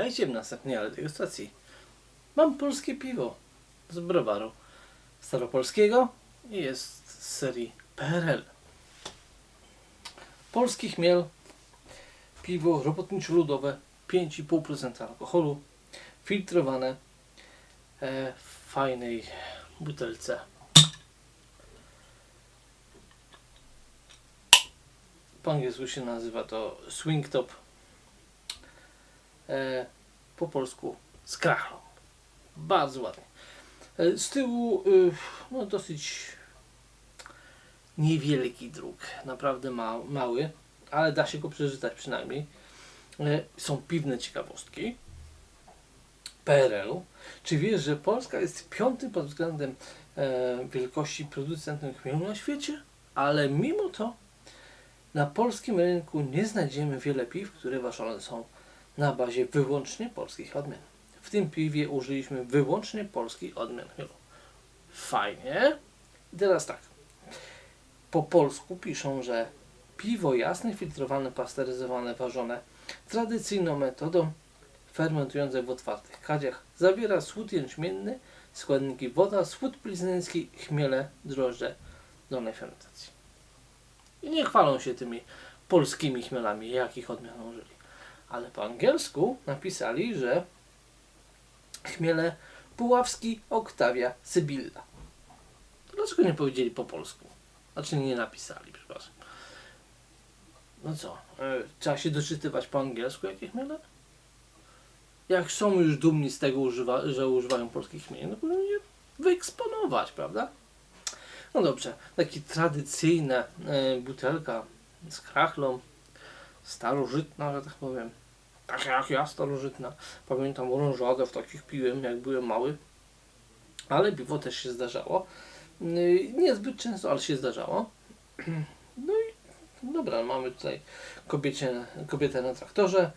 Witajcie w następnej degustacji. Mam polskie piwo z browaru staropolskiego i jest z serii PRL. Polski chmiel, piwo robotniczo-ludowe, 5,5% alkoholu, filtrowane e, w fajnej butelce. Po angielsku się nazywa to Swing Top. E, po polsku z. Bardzo ładnie. E, z tyłu y, no dosyć niewielki druk, naprawdę ma, mały, ale da się go przeczytać przynajmniej. E, są piwne ciekawostki PRL-u. Czy wiesz, że Polska jest piątym pod względem e, wielkości producentem chmielu na świecie? Ale mimo to na polskim rynku nie znajdziemy wiele piw, które ważone są na bazie wyłącznie polskich odmian. W tym piwie użyliśmy wyłącznie polskich odmian chmielu. Fajnie. I teraz tak. Po polsku piszą, że piwo jasne, filtrowane, pasteryzowane, ważone tradycyjną metodą, fermentujące w otwartych kadziach, zawiera słód jęczmienny, składniki woda, słód plizyński, chmiele, drożdże dolnej fermentacji. I nie chwalą się tymi polskimi chmielami, jakich odmian użyli. Ale po angielsku napisali, że chmiele Puławski, Oktawia, Sybilla. Dlaczego nie powiedzieli po polsku? Znaczy nie napisali, przepraszam. No co, e, trzeba się doczytywać po angielsku jakie chmiele? Jak są już dumni z tego, używa, że używają polskich chmieli, no powinni je wyeksponować, prawda? No dobrze, taki tradycyjna e, butelka z krachlą, starożytna, że tak powiem. Tak jak ja, starożytna. Pamiętam orążadę w takich piłem, jak byłem mały. Ale piwo też się zdarzało. Yy, Niezbyt często, ale się zdarzało. No i dobra, mamy tutaj kobiecie, kobietę na traktorze.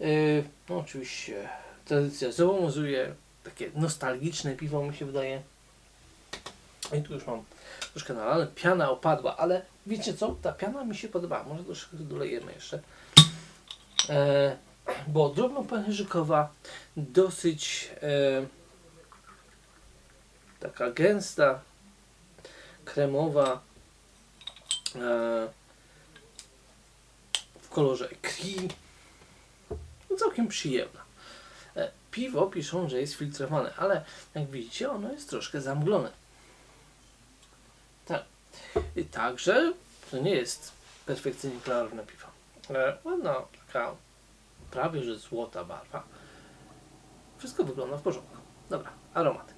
Yy, No oczywiście tradycja zobowiązuje. Takie nostalgiczne piwo mi się wydaje. I tu już mam troszkę nalane. Piana opadła, ale wiecie co? Ta piana mi się podoba. Może troszkę dolejemy jeszcze. E, bo drobnopanerzykowa, dosyć e, taka gęsta, kremowa, e, w kolorze krwi. No, całkiem przyjemna. E, piwo piszą, że jest filtrowane, ale jak widzicie, ono jest troszkę zamglone. I także to nie jest perfekcyjnie klarowne piwo. E, ładna taka prawie że złota barwa. Wszystko wygląda w porządku. Dobra, aromat.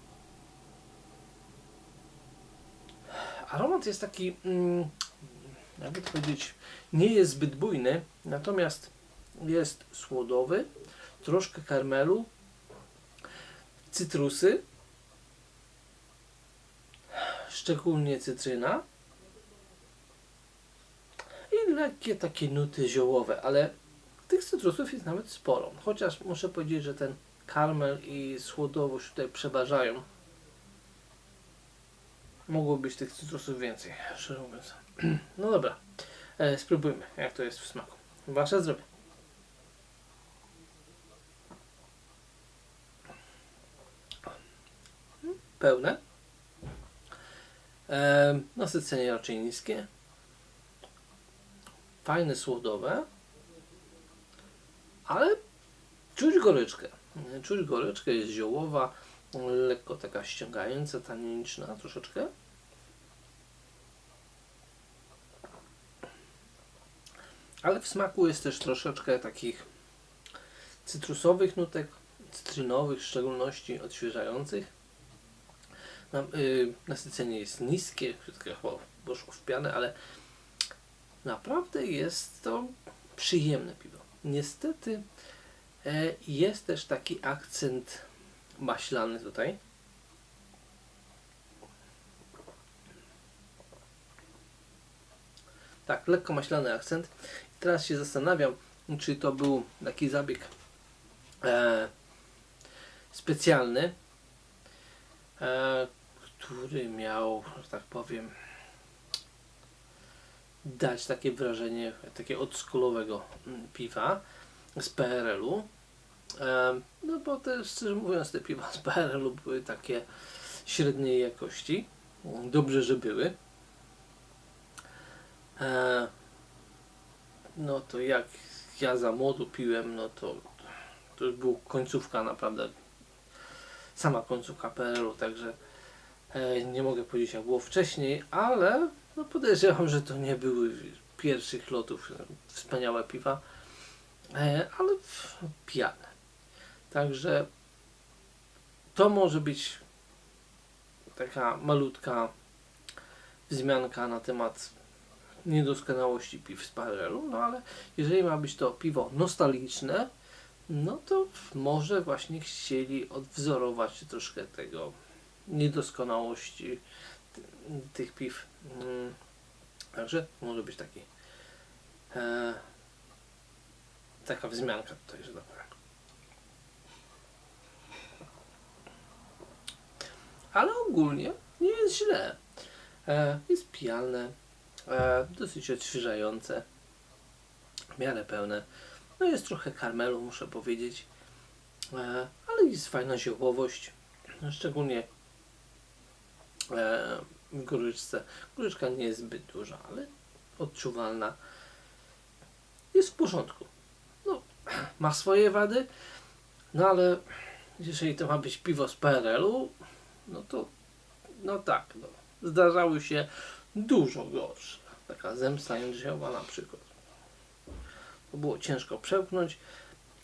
Aromat jest taki, mm, jakby to powiedzieć, nie jest zbyt bujny, natomiast jest słodowy, troszkę karmelu, cytrusy, szczególnie cytryna i lekkie takie nuty ziołowe, ale tych cytrusów jest nawet sporo. Chociaż muszę powiedzieć, że ten karmel i słodowość tutaj przeważają. Mogło być tych cytrusów więcej, szczerze mówiąc. No dobra, e, spróbujmy, jak to jest w smaku. Wasze zdrowie. Pełne. E, nasycenie raczej niskie. Fajne słodowe ale czuć goryczkę. Czuć goryczkę, jest ziołowa, lekko taka ściągająca, taniniczna troszeczkę. Ale w smaku jest też troszeczkę takich cytrusowych nutek, cytrynowych w szczególności, odświeżających. Na, yy, nasycenie jest niskie, wszystko chyba poszło w pianę, ale naprawdę jest to przyjemne piwo. Niestety e, jest też taki akcent maślany tutaj. Tak, lekko maślany akcent. I teraz się zastanawiam, czy to był taki zabieg e, specjalny, który miał, że tak powiem, dać takie wrażenie takie odskolowego mm, piwa z PRL-u. E, no bo te, szczerze mówiąc, te piwa z PRL-u były takie średniej jakości. Dobrze, że były. E, no to jak ja za młodu piłem, no to to już był końcówka naprawdę. Sama końcówka PRL-u, także e, nie mogę powiedzieć jak było wcześniej, ale no podejrzewam, że to nie były pierwszych lotów e, wspaniałe piwa, e, ale pijane. Także to może być taka malutka wzmianka na temat niedoskonałości piw z PRL-u, no ale jeżeli ma być to piwo nostalgiczne, no to może właśnie chcieli odwzorować troszkę tego niedoskonałości ty- tych piw. Mm, Także może być taki e, taka wzmianka tutaj, że tak powiem. Ale ogólnie nie jest źle. E, jest pijalne, e, dosyć odświeżające, w miarę pełne. No jest trochę karmelu, muszę powiedzieć, e, ale jest fajna ziołowość, szczególnie e, w goryczce. Goryczka nie jest zbyt duża, ale odczuwalna. Jest w porządku. No, ma swoje wady, no ale jeżeli to ma być piwo z PRL-u, no to no tak, no. Zdarzały się dużo gorsze. Taka zemsta jędrzejowa na przykład. Było ciężko przełknąć,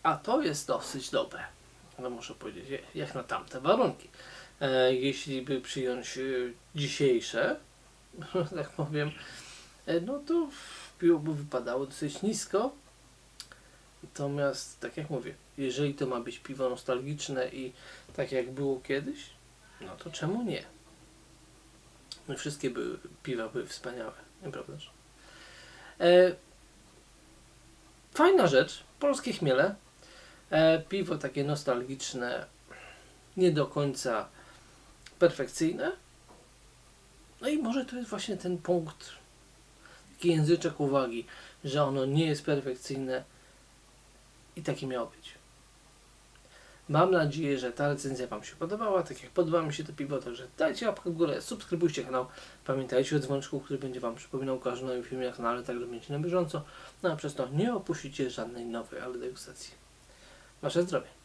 a to jest dosyć dobre. No muszę powiedzieć, jak na tamte warunki. E, jeśli by przyjąć e, dzisiejsze, tak powiem, e, no to piwo by wypadało dosyć nisko. Natomiast, tak jak mówię, jeżeli to ma być piwo nostalgiczne i tak jak było kiedyś, no to czemu nie? No wszystkie były, piwa były wspaniałe, nieprawdaż? E, fajna rzecz, polskie chmiele. E, piwo takie nostalgiczne, nie do końca perfekcyjne. No i może to jest właśnie ten punkt, taki języczek uwagi, że ono nie jest perfekcyjne i takie miało być. Mam nadzieję, że ta recenzja Wam się podobała, tak jak podoba mi się to piwo, także dajcie łapkę w górę, subskrybujcie kanał, pamiętajcie o dzwoneczku, który będzie Wam przypominał o każdym nowym filmie na kanale, tak że będziecie na bieżąco, no a przez to nie opuścicie żadnej nowej ale degustacji. Wasze zdrowie.